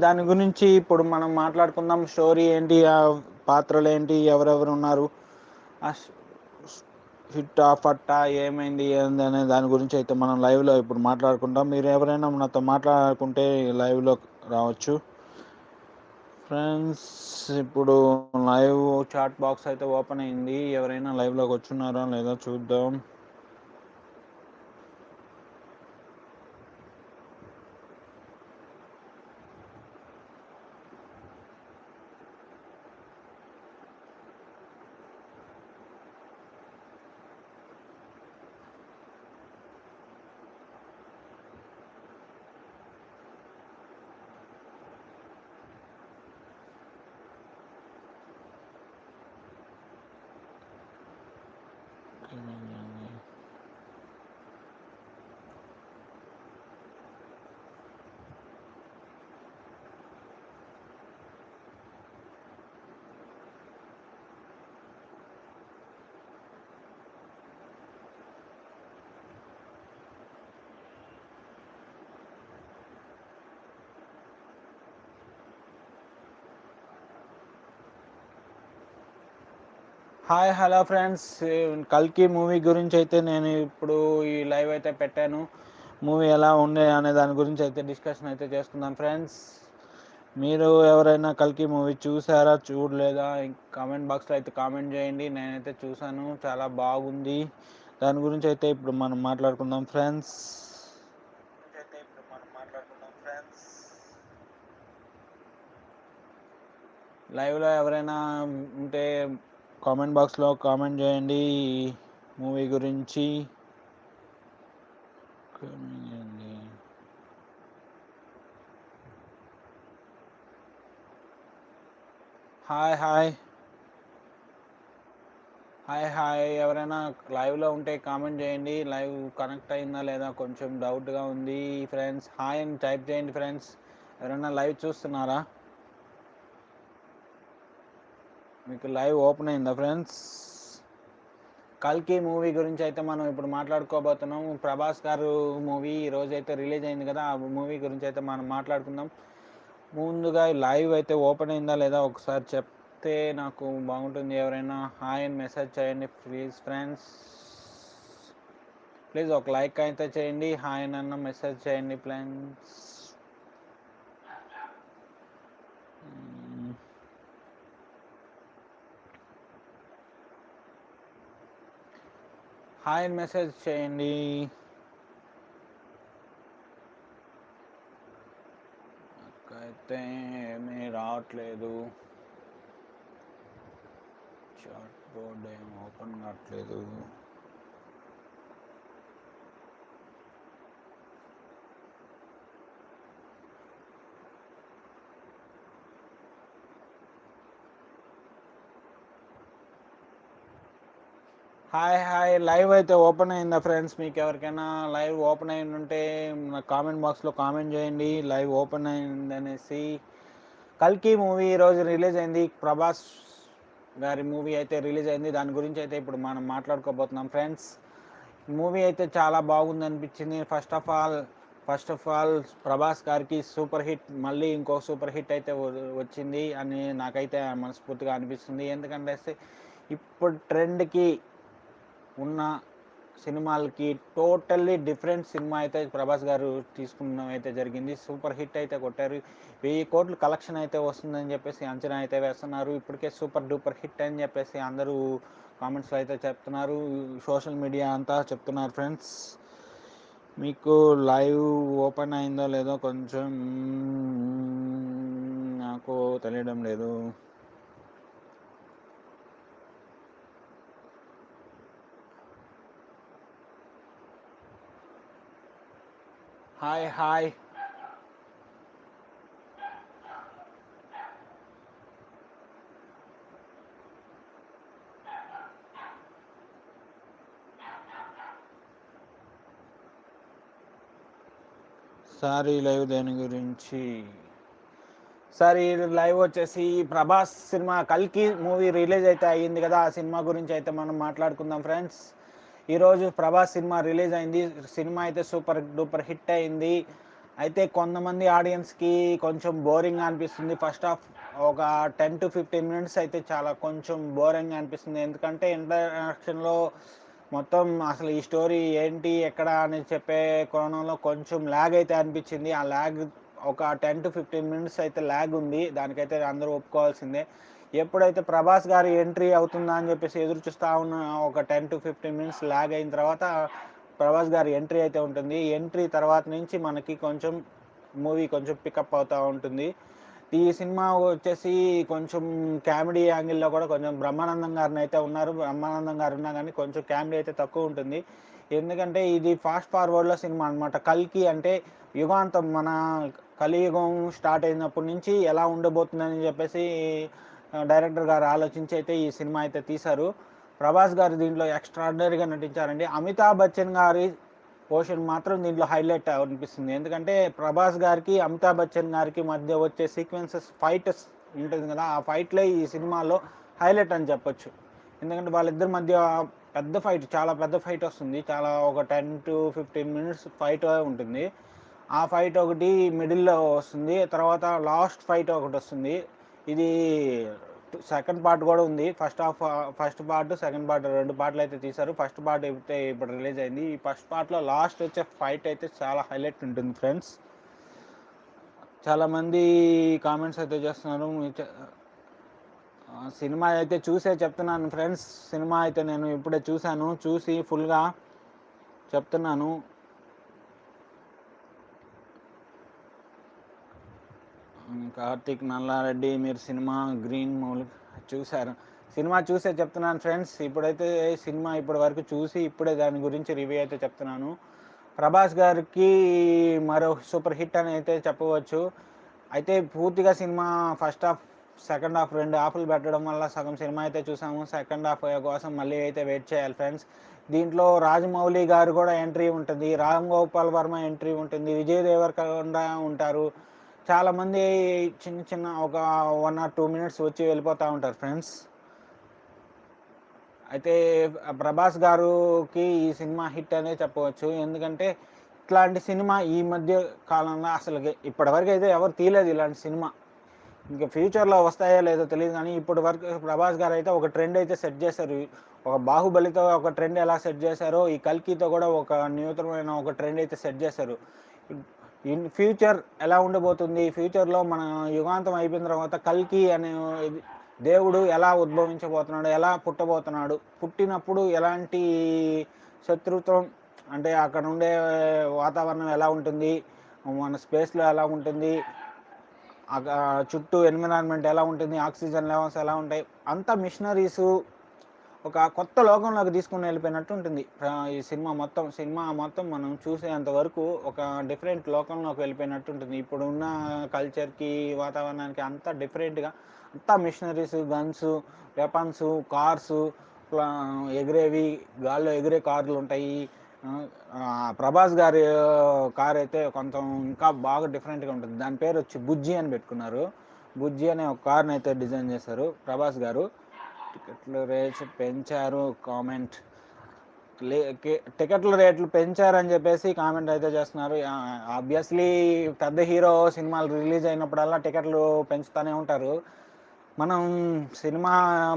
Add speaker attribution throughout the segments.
Speaker 1: దాని గురించి ఇప్పుడు మనం మాట్లాడుకుందాం. స్టోరీ ఏంటి? ఆ పాత్రలు ఏంటి? ఎవరెవరు ఉన్నారు? ఆ హిట్ ఆ ఫట్టా ఏమైంది? ఏంది? అనే దాని గురించి అయితే మనం లైవ్లో ఇప్పుడు మాట్లాడుకుంటాం. మీరు ఎవరైనా నాతో మాట్లాడుకుంటే లైవ్లో రావచ్చు. ఫ్రెండ్స్ ఇప్పుడు లైవ్ చాట్ బాక్స్ అయితే ఓపెన్ అయింది. ఎవరైనా లైవ్లోకి వచ్చున్నారా లేదా చూద్దాం. Hi hello friends. కల్కి మూవీ గురించి అయితే నేను ఇప్పుడు ఈ లైవ్ అయితే పెట్టాను. మూవీ ఎలా ఉండే అనే దాని గురించి అయితే డిస్కషన్ అయితే చేసుకుందాం ఫ్రెండ్స్. మీరు ఎవరైనా కల్కి మూవీ చూసారా చూడలేదా? కామెంట్ బాక్స్లో అయితే కామెంట్ చేయండి. నేనైతే చూశాను. చాలా బాగుంది. దాని గురించి అయితే ఇప్పుడు మనం మాట్లాడుకుందాం ఫ్రెండ్స్ అయితే ఇప్పుడు మనం మాట్లాడుకుందాం ఫ్రెండ్స్. లైవ్లో ఎవరైనా ఉంటే కామెంట్ బాక్స్లో కామెంట్ చేయండి మూవీ గురించి. Hi hi. Hi hi. ఎవరైనా లైవ్లో ఉంటే కామెంట్ చేయండి. లైవ్ కనెక్ట్ అయిందా లేదా కొంచెం డౌట్గా ఉంది ఫ్రెండ్స్. హాయ్ అని టైప్ చేయండి ఫ్రెండ్స్. ఎవరైనా లైవ్ చూస్తున్నారా? మీకు లైవ్ ఓపెన్ అయిందా ఫ్రెండ్స్? కల్కి మూవీ గురించి అయితే మనం ఇప్పుడు మాట్లాడుకోబోతున్నాం. ప్రభాస్ గారు మూవీ ఈరోజు అయితే రిలీజ్ అయింది కదా ఆ మూవీ గురించి అయితే మనం మాట్లాడుకుందాం. ముందుగా లైవ్ అయితే ఓపెన్ అయిందా లేదా ఒకసారి చెప్తే నాకు బాగుంటుంది. ఎవరైనా హాయ్ అని మెసేజ్ చేయండి ప్లీజ్ ఫ్రెండ్స్. ప్లీజ్ ఒక లైక్ అయితే చేయండి హాయ్ అన్న మెసేజ్ చేయండి ఫ్రెండ్స్. హాయ్ అని మెసేజ్ చేయండి అయితే ఏమీ రావట్లేదు చాట్ బోర్డ్ ఏం ఓపెన్ కావట్లేదు హాయ్ హాయ్. లైవ్ అయితే ఓపెన్ అయిందా ఫ్రెండ్స్ మీకు ఎవరికైనా లైవ్ ఓపెన్ అయి ఉంటే నా కామెంట్ బాక్స్లో కామెంట్ చేయండి. లైవ్ ఓపెన్ అయింది అనేసి కల్కి మూవీ ఈరోజు రిలీజ్ అయింది. ప్రభాస్ గారి మూవీ అయితే రిలీజ్ అయింది. దాని గురించి అయితే ఇప్పుడు మనం మాట్లాడుకోబోతున్నాం ఫ్రెండ్స్ మూవీ అయితే చాలా బాగుంది అనిపించింది. First of all first of all Prabhas గారికి సూపర్ హిట్ మళ్ళీ ఇంకో సూపర్ హిట్ అయితే వచ్చింది అని నాకైతే మనస్ఫూర్తిగా అనిపిస్తుంది. ఎందుకంటే ఇప్పుడు ట్రెండ్కి ఉన్న సినిమాలకి టోటల్లీ డిఫరెంట్ సినిమా అయితే ప్రభాస్ గారు తీసుకున్న అయితే జరిగింది. సూపర్ హిట్ అయితే కొట్టారు. వెయ్యి కోట్లు కలెక్షన్ అయితే వస్తుందని చెప్పేసి అంచనా అయితే వేస్తున్నారు. ఇప్పటికే సూపర్ డూపర్ హిట్ అని చెప్పేసి అందరూ కామెంట్స్లో అయితే చెప్తున్నారు. సోషల్ మీడియా అంతా చెప్తున్నారు ఫ్రెండ్స్. మీకు లైవ్ ఓపెన్ అయిందో లేదో కొంచెం నాకు తెలియడం లేదు. Hi hi. సార్ ఈ లైవ్ దేని గురించి? సార్ ఈ లైవ్ వచ్చేసి ప్రభాస్ సినిమా కల్కి మూవీ రిలీజ్ అయితే అయ్యింది కదా ఆ సినిమా గురించి అయితే మనం మాట్లాడుకుందాం ఫ్రెండ్స్. ఈరోజు ప్రభాస్ సినిమా రిలీజ్ అయింది. సినిమా అయితే సూపర్ డూపర్ హిట్ అయింది. అయితే కొంతమంది ఆడియన్స్కి కొంచెం బోరింగ్ అనిపిస్తుంది. ఫస్ట్ ఆఫ్ ఒక టెన్ టు ఫిఫ్టీన్ మినిట్స్ అయితే చాలా కొంచెం బోరింగ్ అనిపిస్తుంది. ఎందుకంటే ఇంట్రడక్షన్లో మొత్తం అసలు ఈ స్టోరీ ఏంటి ఎక్కడ అని చెప్పే కోణంలో కొంచెం ల్యాగ్ అయితే అనిపించింది. ఆ ల్యాగ్ ఒక టెన్ టు ఫిఫ్టీన్ మినిట్స్ అయితే ల్యాగ్ ఉంది. దానికైతే అందరూ ఒప్పుకోవాల్సిందే. ఎప్పుడైతే ప్రభాస్ గారి ఎంట్రీ అవుతుందా అని చెప్పేసి ఎదురు చూస్తూ ఉన్న ఒక ten to fifteen minutes lag అయిన తర్వాత ప్రభాస్ గారి ఎంట్రీ అయితే ఉంటుంది. ఎంట్రీ తర్వాత నుంచి మనకి కొంచెం మూవీ కొంచెం పికప్ అవుతూ ఉంటుంది. ఈ సినిమా వచ్చేసి కొంచెం కామెడీ యాంగిల్లో కూడా కొంచెం బ్రహ్మానందం గారిని అయితే ఉన్నారు. బ్రహ్మానందం గారు ఉన్నా కానీ కొంచెం కామెడీ అయితే తక్కువ ఉంటుంది. ఎందుకంటే ఇది ఫాస్ట్ ఫార్వర్డ్లో సినిమా అనమాట కల్కి అంటే యుగాంతం మన కలియుగం స్టార్ట్ అయినప్పటి నుంచి ఎలా ఉండబోతుందని చెప్పేసి డైరెక్టర్ గారు ఆలోచించి అయితే ఈ సినిమా అయితే తీశారు. ప్రభాస్ గారు దీంట్లో ఎక్స్ట్రాడినరీగా నటించారండి. అమితాబ్ బచ్చన్ గారి పోర్షన్ మాత్రం దీంట్లో హైలైట్ అనిపిస్తుంది. ఎందుకంటే ప్రభాస్ గారికి అమితాబ్ బచ్చన్ గారికి మధ్య వచ్చే సీక్వెన్సెస్ ఫైట్ ఉంటుంది కదా ఆ ఫైట్లే ఈ సినిమాలో హైలైట్ అని చెప్పొచ్చు. ఎందుకంటే వాళ్ళిద్దరి మధ్య పెద్ద ఫైట్ చాలా పెద్ద ఫైట్ వస్తుంది. చాలా ఒక ten to fifteen minutes fight ఉంటుంది. ఆ ఫైట్ ఒకటి మిడిల్లో వస్తుంది. తర్వాత లాస్ట్ ఫైట్ ఒకటి వస్తుంది. ఇది సెకండ్ పార్ట్ కూడా ఉంది. First half first part second part రెండు పార్ట్లు అయితే తీశారు. ఫస్ట్ పార్ట్ అయితే ఇప్పుడు రిలీజ్ అయింది. ఈ ఫస్ట్ పార్ట్లో లాస్ట్ వచ్చే ఫైట్ అయితే చాలా హైలైట్ ఉంటుంది ఫ్రెండ్స్ చాలామంది కామెంట్స్ అయితే చేస్తున్నారు. సినిమా అయితే చూసే చెప్తున్నాను ఫ్రెండ్స్ సినిమా అయితే నేను ఇప్పుడే చూశాను. చూసి ఫుల్గా చెప్తున్నాను. కార్తీక్ నల్లారెడ్డి మీరు సినిమా గ్రీన్ మౌల్ చూశారు. సినిమా చూసే చెప్తున్నాను ఫ్రెండ్స్ ఇప్పుడైతే సినిమా ఇప్పటి వరకు చూసి ఇప్పుడే దాని గురించి రివ్యూ అయితే చెప్తున్నాను. ప్రభాస్ గారికి మరో సూపర్ హిట్ అని అయితే చెప్పవచ్చు. అయితే పూర్తిగా cinema first half second half రెండు హాఫ్లు పెట్టడం వల్ల సగం సినిమా అయితే చూసాము. సెకండ్ హాఫ్ కోసం మళ్ళీ అయితే వెయిట్ చేయాలి ఫ్రెండ్స్. దీంట్లో రాజమౌళి గారు కూడా ఎంట్రీ ఉంటుంది. రామ్ గోపాల్ వర్మ ఎంట్రీ ఉంటుంది. విజయ్ దేవరకొండ ఉంటారు. చాలామంది చిన్న చిన్న ఒక వన్ ఆర్ టూ మినిట్స్ వచ్చి వెళ్ళిపోతూ ఉంటారు ఫ్రెండ్స్ అయితే ప్రభాస్ గారుకి ఈ సినిమా హిట్ అనే చెప్పవచ్చు. ఎందుకంటే ఇట్లాంటి సినిమా ఈ మధ్య కాలంలో అసలు ఇప్పటివరకు అయితే ఎవరు తీయలేదు ఇలాంటి సినిమా. ఇంకా ఫ్యూచర్లో వస్తాయో లేదో తెలియదు కానీ ఇప్పటి వరకు ప్రభాస్ గారు అయితే ఒక ట్రెండ్ అయితే సెట్ చేశారు. ఒక బాహుబలితో ఒక ట్రెండ్ ఎలా సెట్ చేశారో ఈ కల్కితో కూడా ఒక నూతనమైన ఒక ట్రెండ్ అయితే సెట్ చేశారు. ఇన్ ఫ్యూచర్ ఎలా ఉండబోతుంది? ఫ్యూచర్లో మన యుగాంతం అయిపోయిన తర్వాత కల్కి అనే దేవుడు ఎలా ఉద్భవించబోతున్నాడు? ఎలా పుట్టబోతున్నాడు? పుట్టినప్పుడు ఎలాంటి శత్రుత్వం అంటే అక్కడ ఉండే వాతావరణం ఎలా ఉంటుంది? మన స్పేస్లో ఎలా ఉంటుంది? చుట్టూ ఎన్విరాన్మెంట్ ఎలా ఉంటుంది? ఆక్సిజన్ లెవెల్స్ ఎలా ఉంటాయి? అంతా మిషనరీస్ ఒక కొత్త లోకంలోకి తీసుకుని వెళ్ళిపోయినట్టు ఉంటుంది. ఈ సినిమా మొత్తం సినిమా మొత్తం మనం చూసేంత వరకు ఒక డిఫరెంట్ లోకంలోకి వెళ్ళిపోయినట్టు ఉంటుంది. ఇప్పుడు ఉన్న కల్చర్కి వాతావరణానికి అంతా డిఫరెంట్గా అంతా మిషనరీస్ గన్స్ వెపన్స్ కార్స్ ఎగిరేవి గాల్లో ఎగిరే కార్లు ఉంటాయి. ప్రభాస్ గారి కార్ అయితే కొంచెం ఇంకా బాగా డిఫరెంట్గా ఉంటుంది. దాని పేరు వచ్చి బుజ్జి అని పెట్టుకున్నారు. బుజ్జి అనే ఒక కార్ని అయితే డిజైన్ చేశారు ప్రభాస్ గారు. టికెట్లు రేట్స్ పెంచారు కామెంట్. టికెట్లు టికెట్ల రేట్లు పెంచారని చెప్పేసి కామెంట్ అయితే చేస్తున్నారు. ఆబ్వియస్లీ పెద్ద హీరో సినిమాలు రిలీజ్ అయినప్పుడల్లా టికెట్లు పెంచుతూనే ఉంటారు. మనం సినిమా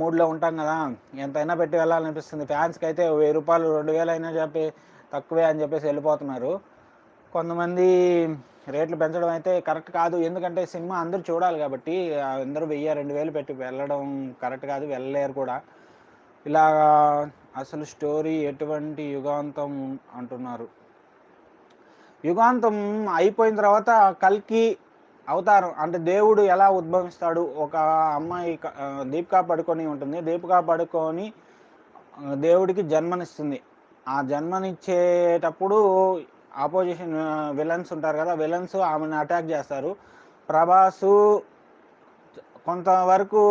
Speaker 1: మూడ్లో ఉంటాం కదా ఎంతైనా పెట్టి వెళ్ళాలనిపిస్తుంది. ఫ్యాన్స్కి అయితే వెయ్యి రూపాయలు రెండు వేలు అయినా చెప్పి తక్కువే అని చెప్పేసి వెళ్ళిపోతున్నారు. కొంతమంది రేట్లు పెంచడం అయితే కరెక్ట్ కాదు. ఎందుకంటే సినిమా అందరూ చూడాలి కాబట్టి అందరూ వెయ్యి రెండు వేలు పెట్టి వెళ్ళడం కరెక్ట్ కాదు. వెళ్ళలేరు కూడా. ఇలా అసలు స్టోరీ ఎటువంటి యుగాంతం అంటున్నారు. యుగాంతం అయిపోయిన తర్వాత కల్కి అవతారం అంటే దేవుడు ఎలా ఉద్భవిస్తాడు? ఒక అమ్మాయి దీపికా పడుకొని ఉంటుంది. దీపికా పడుకొని దేవుడికి జన్మనిస్తుంది. ఆ జన్మనిచ్చేటప్పుడు ఆపోజిషన్ విలన్స్ ఉంటారు కదా విలన్స్ ఆమెను అటాక్ చేస్తారు. ప్రభాసు కొంతవరకు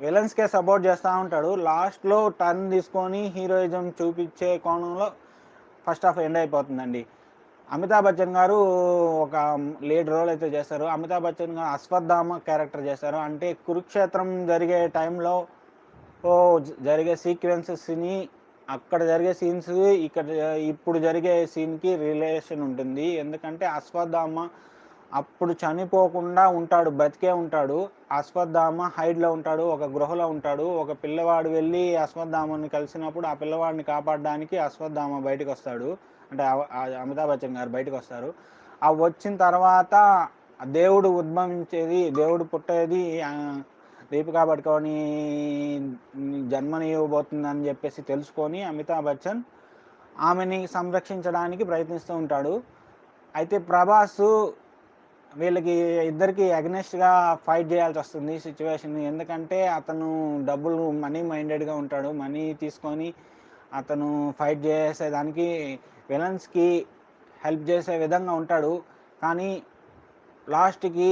Speaker 1: విలన్స్కే సపోర్ట్ చేస్తూ ఉంటాడు. లాస్ట్లో టర్న్ తీసుకొని హీరోయిజం చూపించే కోణంలో ఫస్ట్ హాఫ్ ఎండ్ అయిపోతుందండి. అమితాబ్ బచ్చన్ గారు ఒక లీడ్ రోల్ అయితే చేస్తారు. అమితాబ్ బచ్చన్ గారు అశ్వత్థామ క్యారెక్టర్ చేస్తారు. అంటే కురుక్షేత్రం జరిగే టైంలో ఓ జరిగే సీక్వెన్సెస్ని అక్కడ జరిగే సీన్స్ ఇక్కడ ఇప్పుడు జరిగే సీన్కి రిలేషన్ ఉంటుంది. ఎందుకంటే అశ్వత్థామ అప్పుడు చనిపోకుండా ఉంటాడు బతికే ఉంటాడు. అశ్వత్థామ హైడ్లో ఉంటాడు ఒక గృహలో ఉంటాడు. ఒక పిల్లవాడు వెళ్ళి అశ్వత్థామని కలిసినప్పుడు ఆ పిల్లవాడిని కాపాడడానికి అశ్వత్థామ బయటకు వస్తాడు అంటే అమితాబ్ బచ్చన్ గారు బయటకు వస్తారు ఆ వచ్చిన తర్వాత దేవుడు ఉద్భవించేది దేవుడు పుట్టేది దీపికా పడుకొని జన్మని ఇవ్వబోతుందని చెప్పేసి తెలుసుకొని అమితాబ్ బచ్చన్ ఆమెని సంరక్షించడానికి ప్రయత్నిస్తూ ఉంటాడు. అయితే ప్రభాస్ వీళ్ళకి ఇద్దరికి అగ్నెస్ట్గా ఫైట్ చేయాల్సి వస్తుంది సిచ్యువేషన్ ఎందుకంటే అతను డబ్బులు మనీ మైండెడ్గా ఉంటాడు. మనీ తీసుకొని అతను ఫైట్ చేసేదానికి విలన్స్కి హెల్ప్ చేసే విధంగా ఉంటాడు. కానీ లాస్ట్కి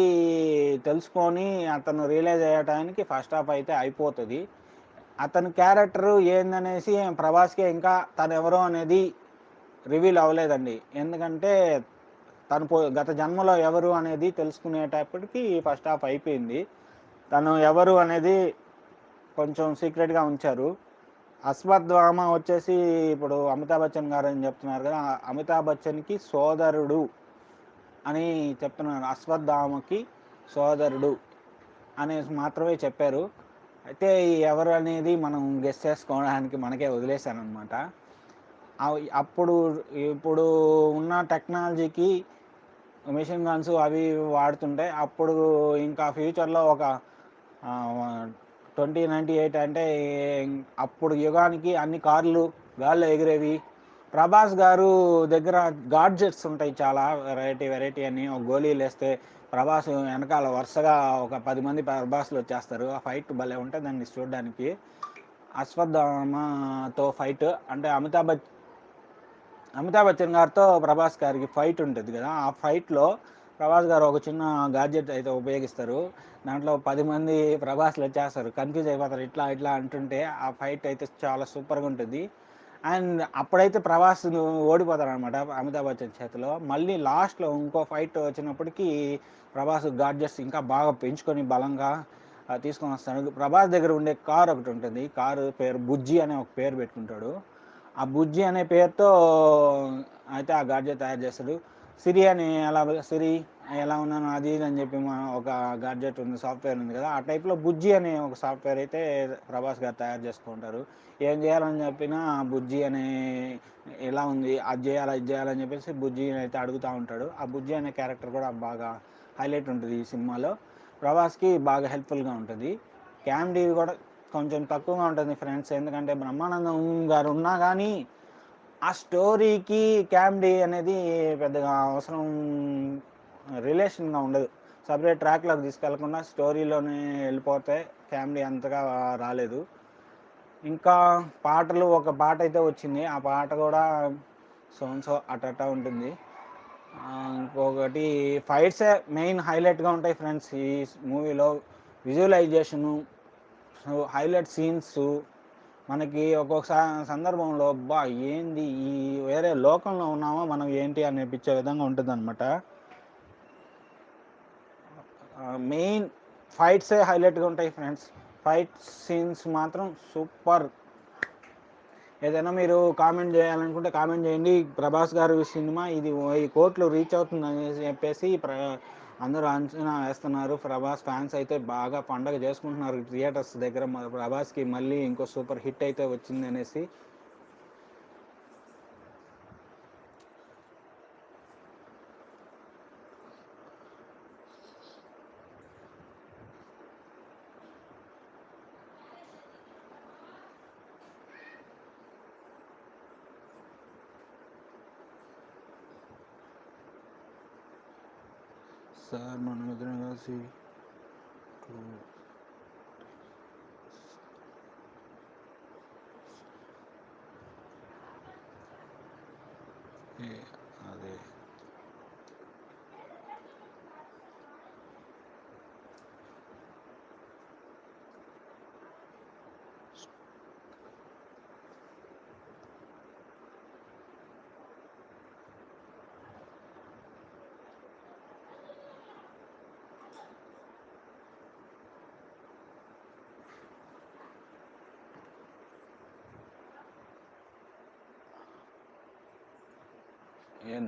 Speaker 1: తెలుసుకొని అతను రియలైజ్ అయ్యటానికి ఫస్ట్ హాఫ్ అయితే అయిపోతుంది. అతని క్యారెక్టర్ ఏందనేసి ప్రభాస్కి ఇంకా తను ఎవరో అనేది రివీల్ అవ్వలేదండి. ఎందుకంటే తను పో గత జన్మలో ఎవరు అనేది తెలుసుకునేటప్పటికి ఫస్ట్ హాఫ్ అయిపోయింది. తను ఎవరు అనేది కొంచెం సీక్రెట్గా ఉంచారు. అశ్వత్థామ వచ్చేసి ఇప్పుడు అమితాబ్ బచ్చన్ గారు అని చెప్తున్నారు కదా అమితాబ్ బచ్చన్కి సోదరుడు అని చెప్తున్నారు అశ్వత్థామకి సోదరుడు అనేసి మాత్రమే చెప్పారు. అయితే ఎవరు అనేది మనం గెస్ చేసుకోవడానికి మనకే వదిలేశాను అనమాట అప్పుడు ఇప్పుడు ఉన్న టెక్నాలజీకి మిషన్ గన్స్ అవి వాడుతుంటే అప్పుడు ఇంకా ఫ్యూచర్లో ఒక ట్వంటీ నైంటీ ఎయిట్ అంటే అప్పుడు యుగానికి అన్ని కార్లు గాల్లో ఎగిరేవి. ప్రభాస్ గారు దగ్గర గాడ్జెట్స్ ఉంటాయి చాలా వెరైటీ వెరైటీ అని ఒక గోళీలు వేస్తే ప్రభాస్ వెనకాల వరుసగా ఒక పది మంది ప్రభాస్లు వచ్చేస్తారు. ఆ ఫైట్ భలే ఉంటుంది దాన్ని చూడడానికి. అశ్వత్థామతో ఫైట్ అంటే అమితాబ్ అమితాబ్ బచ్చన్ గారితో ప్రభాస్ గారికి ఫైట్ ఉంటుంది కదా. ఆ ఫైట్లో ప్రభాస్ గారు ఒక చిన్న గాడ్జెట్ అయితే ఉపయోగిస్తారు. దాంట్లో పది మంది ప్రభాస్లు వచ్చేస్తారు. కన్ఫ్యూజ్ అయిపోతారు. ఇట్లా ఇట్లా అంటుంటే ఆ ఫైట్ అయితే చాలా సూపర్గా ఉంటుంది. అండ్ అప్పుడైతే ప్రభాస్ ఓడిపోతారు అనమాట అమితాబ్ బచ్చన్ చేతిలో. మళ్ళీ లాస్ట్లో ఇంకో ఫైట్ వచ్చినప్పటికీ ప్రభాస్ గాడ్జెస్ ఇంకా బాగా పెంచుకొని బలంగా తీసుకొని వస్తాడు. ప్రభాస్ దగ్గర ఉండే కార్ ఒకటి ఉంటుంది. కారు పేరు బుజ్జి అనే ఒక పేరు పెట్టుకుంటాడు. ఆ బుజ్జి అనే పేరుతో అయితే ఆ గాడ్జెట్ తయారు చేస్తాడు. సిరి అని ఎలా సిరి ఎలా ఉన్నాను అది ఇది అని చెప్పి మన ఒక గాడ్జెట్ ఉంది సాఫ్ట్వేర్ ఉంది కదా ఆ టైప్లో బుజ్జి అనే ఒక సాఫ్ట్వేర్ అయితే ప్రభాస్ గారు తయారు చేసుకుంటారు. ఏం చేయాలని చెప్పినా బుజ్జి అనే ఎలా ఉంది అది చేయాలి ఇది చేయాలని చెప్పేసి బుజ్జి అయితే అడుగుతూ ఉంటాడు. ఆ బుజ్జి అనే క్యారెక్టర్ కూడా బాగా హైలైట్ ఉంటుంది ఈ సినిమాలో. ప్రభాస్కి బాగా హెల్ప్ఫుల్గా ఉంటుంది. క్యామ్డీ కూడా కొంచెం తక్కువగా ఉంటుంది ఫ్రెండ్స్ ఎందుకంటే బ్రహ్మానందం గారు ఉన్నా కానీ ఆ స్టోరీకి క్యామ్డీ అనేది పెద్దగా అవసరం రిలేషన్గా ఉండదు. సపరేట్ ట్రాక్లోకి తీసుకెళ్ళకుండా స్టోరీలోనే వెళ్ళిపోతే క్యామ్డీ అంతగా రాలేదు. ఇంకా పాటలు ఒక పాట అయితే వచ్చింది. ఆ పాట కూడా సోన్సో అటట ఉంటుంది. ఇంకొకటి ఫైట్సే మెయిన్ హైలైట్గా ఉంటాయి ఫ్రెండ్స్ ఈ మూవీలో విజువలైజేషను హైలైట్ సీన్స్ మనకి ఒక్కొక్క సందర్భంలో బా ఏంది ఈ వేరే లోకంలో ఉన్నామో? మనం ఏంటి? అనిపించే విధంగా ఉంటుంది అనమాట మెయిన్ ఫైట్సే హైలైట్గా ఉంటాయి ఫ్రెండ్స్. ఫైట్ సీన్స్ మాత్రం సూపర్. ఏదైనా మీరు కామెంట్ చేయాలనుకుంటే కామెంట్ చేయండి. ప్రభాస్ గారు సినిమా ఇది ఈ కోట్లు రీచ్ అవుతుంది చెప్పేసి ప్ర అందరూ అంచనా వేస్తున్నారు. ప్రభాస్ ఫ్యాన్స్ అయితే బాగా పండగ చేసుకుంటున్నారు. థియేటర్స్ దగ్గర ప్రభాస్కి మళ్ళీ ఇంకో సూపర్ హిట్ అయితే వచ్చింది అనేసి సార్ మనం ఇద్దరం కలిసి Yeah.